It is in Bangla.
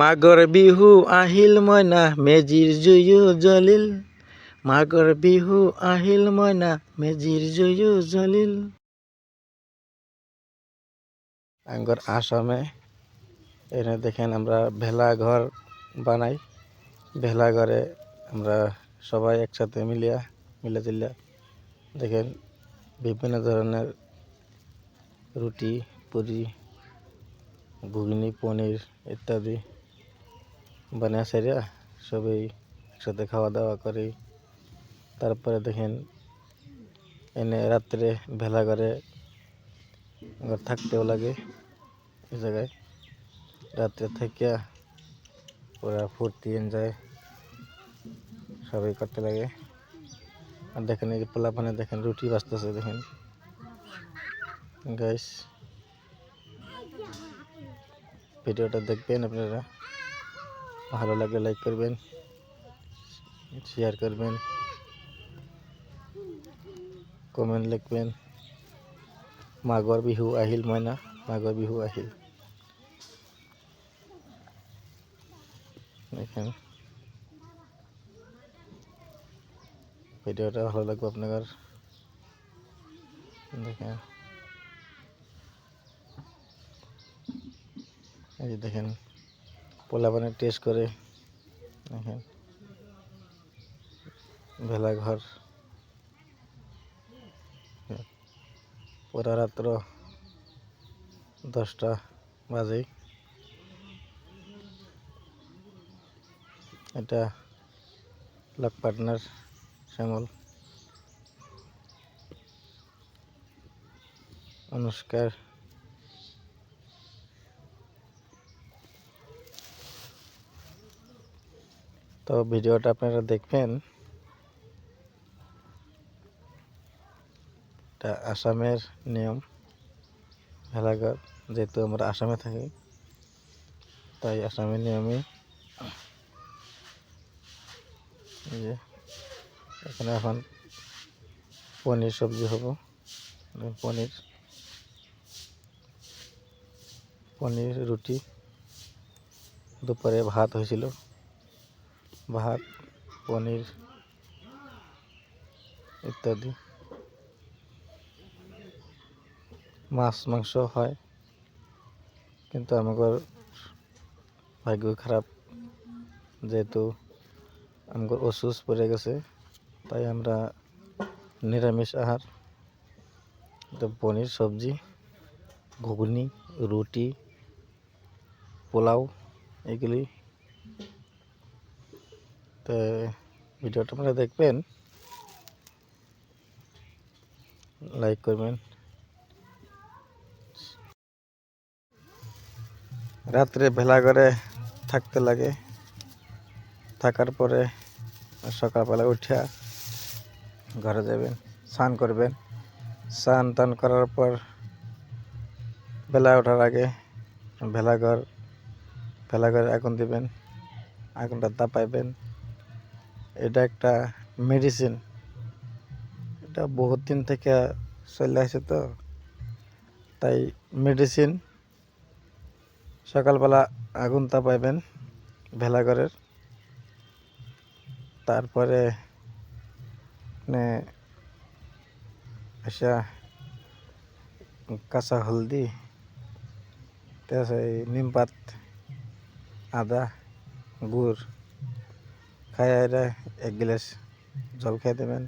মাঘৰ বিহু আহিল মইনা মেজিৰ জুয়ো জ্বলিল মাঘৰ বিহু আহিল মইনা মেজির জুয়ো জ্বলিল আঙ্গর আসামে এখানে দেখেন আমরা ভেলা ঘর বানাই। ভেলা ঘরে আমরা সবাই একসাথে মিলিয়া মিলে জিল্লা দেখেন বিভিন্ন ধরনের রুটি, পুরি ঘুগনি, পনির ইত্যাদি বানিয়ে সেরা সবাই একসাথে খাওয়া দাওয়া করি। তারপরে দেখেন এনে রাত্রে ভেলা ঘর থাকতেও লাগে এই জায়গায়। রাত্রে থেকে ওরা ফুর্তি এনজয় সবাই করতে লাগে। আর দেখেন এই পোলাপানে দেখেন রুটি বাজতেছে দেখেন। গাইস ভিডিওটা দেখবেন আপনারা। ভালো লাগলে লাইক করবেন শেয়ার করবেন কমেন্ট লিখবেন। মাঘৰ বিহু আহিল মইনা, মাঘৰ বিহু আহিল। দেখেন। ভিডিওটা ভালো লাগবে আপনার দেখেন। এই যে দেখেন পোলাপানে টেস্ট করে, দেখেন, ভেলা ঘর। পুরা রাত্র দশটা বাজে। এটা লক পার্টনার শ্যামল। অনুষ্কার তো ভিডিওটা আপনারা দেখবেন এটা আসামের নিয়ম এলাকার যেহেতু আমরা আসামে থাকি তাই আসামের নিয়মে এই যে এখানে এখন পনির সবজি হব দেখুন পনির পনির রুটি দুপুরে ভাত হয়েছিল ভাত, পনির ইত্যাদি। মাছ, মাংস হয়, কিন্তু আমাদের ভাগ্য খারাপ। যেহেতু আমাদের অসুস পড়ে গেছে, তাই আমরা নিরামিষ আহার পনির, সবজি, ঘুগনি, রুটি, পোলাও এগুলি তো ভিডিওটা আপনারা দেখবেন। লাইক করবেন। রাত্রে ভেলা করে থাকতে লাগে। থাকার পরে সকালবেলা উঠে ঘরে যাবেন, স্নান করবেন। স্নান টান করার পর বেলা ওঠার আগে ভেলাঘর ভেলাঘরে আগুন দিবেন, আগুনটা তাপাইবেন। এটা একটা মেডিসিন এটা বহুত দিন থেকে চলে আসে তো। তাই মেডিসিন সকালবেলা আগুন তাপাইবেন ভেলাঘরের। তারপরে আসা কাঁচা হলদি তারপরে নিম পাত, আদা, গুড়। খাই এক গ্লাস জল খেয়ে দেবেন।